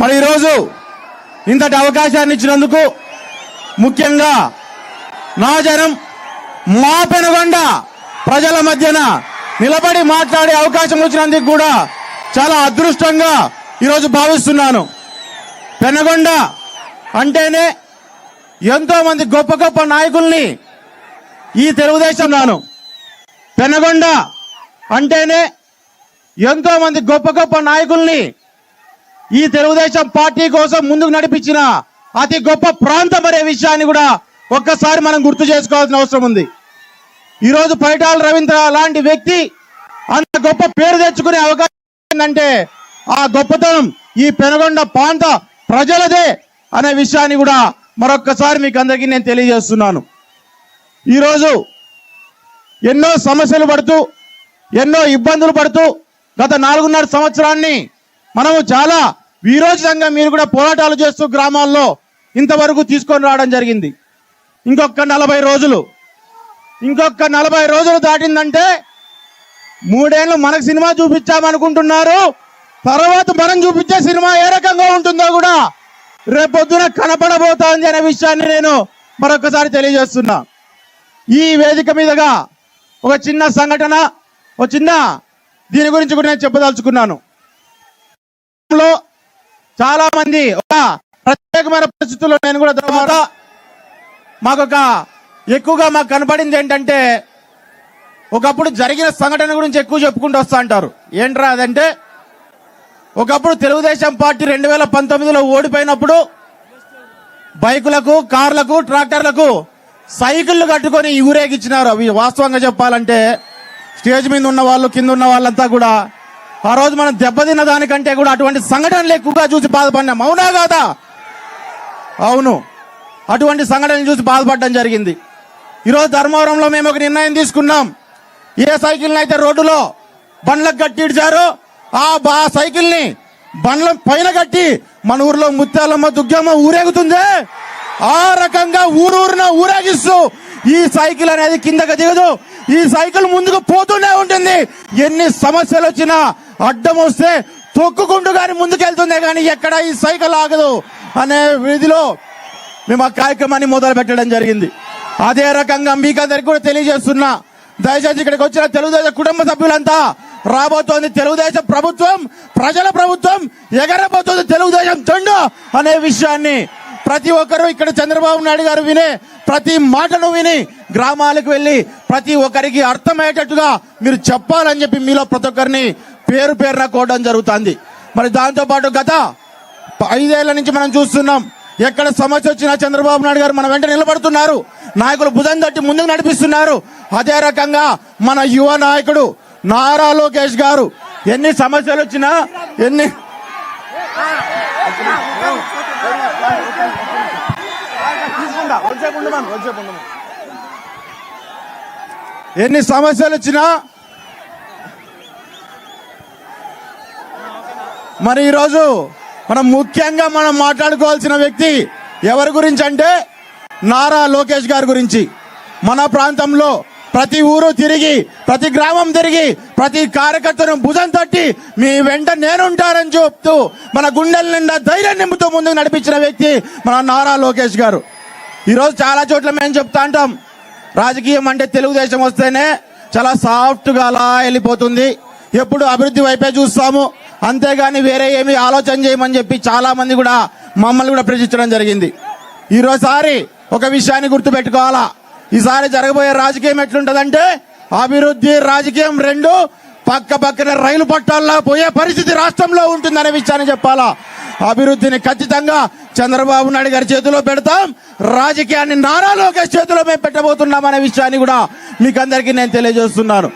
మరి ఈరోజు ఇంతటి అవకాశాన్ని ఇచ్చినందుకు ముఖ్యంగా నా జనం మా పెనుగొండ ప్రజల మధ్యన నిలబడి మాట్లాడే అవకాశం వచ్చినందుకు కూడా చాలా అదృష్టంగా ఈరోజు భావిస్తున్నాను. పెనగొండ అంటేనే ఎంతో మంది గొప్ప గొప్ప నాయకుల్ని ఈ తెలుగుదేశం నాను. పెనగొండ అంటేనే ఎంతో మంది గొప్ప గొప్ప నాయకుల్ని ఈ తెలుగుదేశం పార్టీ కోసం ముందుకు నడిపించిన అతి గొప్ప ప్రాంతం అనే విషయాన్ని కూడా ఒక్కసారి మనం గుర్తు చేసుకోవాల్సిన అవసరం ఉంది. ఈరోజు పైటాల రవీంద్ర లాంటి వ్యక్తి అంత గొప్ప పేరు తెచ్చుకునే అవకాశం ఏంటంటే ఆ గొప్పతనం ఈ పెనగొండ ప్రాంత ప్రజలదే అనే విషయాన్ని కూడా మరొక్కసారి మీకు అందరికీ నేను తెలియజేస్తున్నాను. ఈరోజు ఎన్నో సమస్యలు పడుతూ ఎన్నో ఇబ్బందులు పడుతూ గత నాలుగున్నర సంవత్సరాన్ని మనము చాలా వీరోచితంగా మీరు కూడా పోరాటాలు చేస్తూ గ్రామాల్లో ఇంతవరకు తీసుకొని రావడం జరిగింది. ఇంకొక నలభై రోజులు. ఇంకొక నలభై రోజులు దాటిందంటే మూడేళ్ళు మనకు సినిమా చూపించామనుకుంటున్నారు. తర్వాత మనం చూపించే సినిమా ఏ రకంగా ఉంటుందో కూడా రేపొద్దున కనపడబోతోంది అనే విషయాన్ని నేను మరొకసారి తెలియజేస్తున్నా. ఈ వేదిక మీదుగా ఒక చిన్న సంఘటన ఒక చిన్న దీని గురించి కూడా నేను చెప్పదలుచుకున్నాను. లో చాలా మంది ఒక ప్రత్యేకమైన పరిస్థితుల్లో నేను కూడా తర్వాత మాకొక ఎక్కువగా మాకు కనపడింది ఏంటంటే ఒకప్పుడు జరిగిన సంఘటన గురించి ఎక్కువ చెప్పుకుంటూ వస్తా అంటారు. ఏంట్రా అదంటే ఒకప్పుడు తెలుగుదేశం పార్టీ రెండు వేల పంతొమ్మిదిలో ఓడిపోయినప్పుడు బైకులకు కార్లకు ట్రాక్టర్లకు సైకిళ్ళు కట్టుకొని ఊరేగిచ్చినారు అవి వాస్తవంగా చెప్పాలంటే స్టేజ్ మీద ఉన్న వాళ్ళు కింద ఉన్న వాళ్ళంతా కూడా ఆ రోజు మనం దెబ్బతిన్న దానికంటే కూడా అటువంటి సంఘటనలు ఎక్కువగా చూసి బాధపడినాం. అవునా కాదా? అవును. అటువంటి సంఘటనలు చూసి బాధపడడం జరిగింది. ఈరోజు ధర్మవరంలో మేము ఒక నిర్ణయం తీసుకున్నాం. ఏ సైకిల్ని అయితే రోడ్డులో బండ్లకు కట్టి ఆ బా సైకిల్ని బండ్ల పైన కట్టి మన ఊర్లో ముత్యాలమ్మ దుగ్గమ్మ ఊరేగుతుంది? ఆ రకంగా ఊరూరున ఊరేగిస్తూ ఈ సైకిల్ అనేది కిందకి దిగదు. ఈ సైకిల్ ముందుకు పోతూనే ఉంటుంది. ఎన్ని సమస్యలు వచ్చినా అడ్డం వస్తే తొక్కుకుంటూ కానీ ముందుకెళ్తుందే కానీ ఎక్కడ ఈ సైకిల్ ఆగదు అనే విధిలో మేము ఆ కార్యక్రమాన్ని మొదలు పెట్టడం జరిగింది. అదే రకంగా మీకు అందరికి కూడా తెలియజేస్తున్నా. దయచేసి ఇక్కడికి వచ్చిన తెలుగుదేశం కుటుంబ సభ్యులంతా రాబోతోంది తెలుగుదేశం ప్రభుత్వం ప్రజల ప్రభుత్వం ఎగరబోతోంది తెలుగుదేశం జెండా అనే విషయాన్ని ప్రతి ఒక్కరూ ఇక్కడ చంద్రబాబు నాయుడు గారు వినే ప్రతి మాటను విని గ్రామాలకు వెళ్ళి ప్రతి ఒక్కరికి అర్థమయ్యేటట్టుగా మీరు చెప్పాలని చెప్పి మీలో ప్రతి ఒక్కరిని పేరు పేరున కోవడం జరుగుతుంది. మరి దాంతోపాటు గత ఐదేళ్ళ నుంచి మనం చూస్తున్నాం ఎక్కడ సమస్య వచ్చినా చంద్రబాబు నాయుడు గారు మన వెంట నిలబడుతున్నారు. నాయకులు భుజం తట్టి ముందుకు నడిపిస్తున్నారు. అదే రకంగా మన యువ నాయకుడు నారా లోకేష్ గారు ఎన్ని సమస్యలు వచ్చినా ఎన్ని ఎన్ని సమస్యలు వచ్చినా మరి ఈరోజు మనం ముఖ్యంగా మనం మాట్లాడుకోవాల్సిన వ్యక్తి ఎవరి గురించి అంటే నారా లోకేష్ గారి గురించి. మన ప్రాంతంలో ప్రతి ఊరు తిరిగి ప్రతి గ్రామం తిరిగి ప్రతి కార్యకర్తను భుజం తట్టి మీ వెంట నేనుంటానని చెప్తూ మన గుండెల నిండా ధైర్యం నింపుతూ ముందుకు నడిపించిన వ్యక్తి మన నారా లోకేష్ గారు. ఈరోజు చాలా చోట్ల మేము చెప్తా అంటాం రాజకీయం అంటే తెలుగుదేశం వస్తేనే చాలా సాఫ్ట్గా అలా వెళ్ళిపోతుంది. ఎప్పుడు అభివృద్ధి వైపే చూస్తాము. అంతేగాని వేరే ఏమి ఆలోచన చేయమని చెప్పి చాలామంది కూడా మమ్మల్ని కూడా ప్రశ్నించడం జరిగింది. ఈరోసారి ఒక విషయాన్ని గుర్తుపెట్టుకోవాలా? ఈసారి జరగబోయే రాజకీయం ఎట్లుంటుందంటే అభివృద్ధి రాజకీయం రెండు పక్క పక్కన రైలు పట్టాల్లో పోయే పరిస్థితి రాష్ట్రంలో ఉంటుందనే విషయాన్ని చెప్పాలా? అభివృద్ధిని ఖచ్చితంగా చంద్రబాబు నాయుడు గారి చేతిలో పెడతాం రాజకీయాన్ని నారా లోకేష్ చేతిలో మేము పెట్టబోతున్నాం అనే విషయాన్ని కూడా మీకు అందరికీ నేను తెలియజేస్తున్నాను.